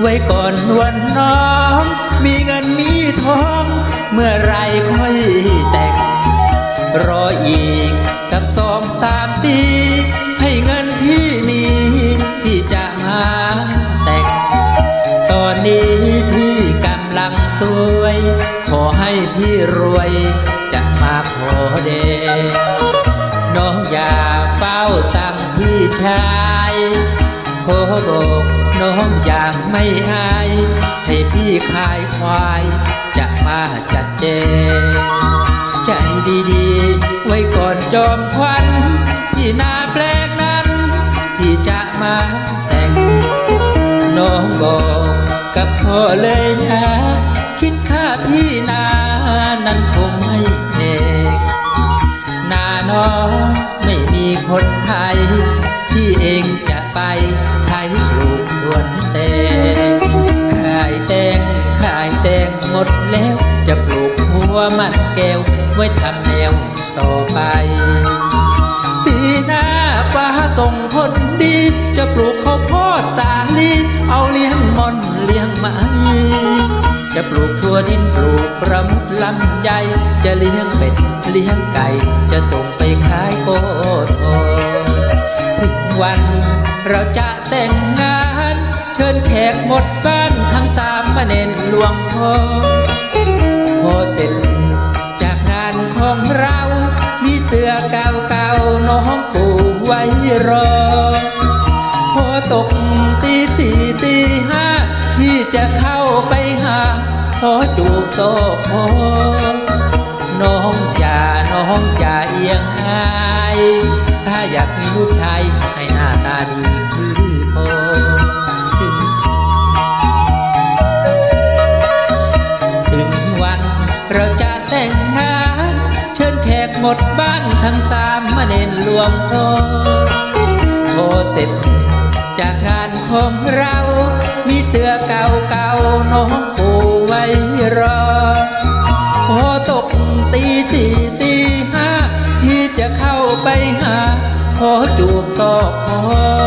ไว้ก่อนวันน้อง มีเงินมีทอง เมื่อไรค่อยแต่ง รออีกสักสองสามปี ให้เงินพี่มี พี่จะมาแต่ง ตอนนี้พี่กำลังสวย ขอให้พี่รวย จะมาขอเดน้องอย่าเฝ้าสั่งพี่ชาย ขอบอกน้องอย่างไม่อาย ให้พี่ขายควาย จะมาจัดเจงใจดีๆ ไว้ก่อนจอมควันที่นาแปลงนั้น ที่จะมาแต่ง น้องบอกกับพ่อเลยนะคิดค่าที่นานั้นคงไม่แพงนาน้องไม่มีคนไทย ที่เองจะไป มดแล้ว จะปลูกหัวมันแก้ว ไว้ทำแนวต่อไป ปีหน้าฟ้าส่งผลดี จะปลูกข้าวโพดสาลีเอาเลี้ยงมอนเลี้ยงไม้จะปลูกทั่วดินปลูกประมุดลำใหญ่จะเลี้ยงเป็ดเลี้ยงไก่ จะส่งไปขายโก วงพ่อพอเสร็จจากงานของเรา มีเสื้อเก่าๆน้องปู่ไว้รอ พอตกตีสี่ตีห้าพี่จะเข้าไปหาพอจูบโตพอน้องอย่าน้องอย่าเอียงอาย ถ้าอยากมีลูกชายให้หน้าตาดีคือพอ หมดบ้านทั้งสามมาเน้นรวมโทโทเสร็จจากงานของเรา มีเสื้อเก่าเก่าน้องปูไว้รอ พอตกตีสี่ตีห้า ที่จะเข้าไปหาพอจูบซอกคอ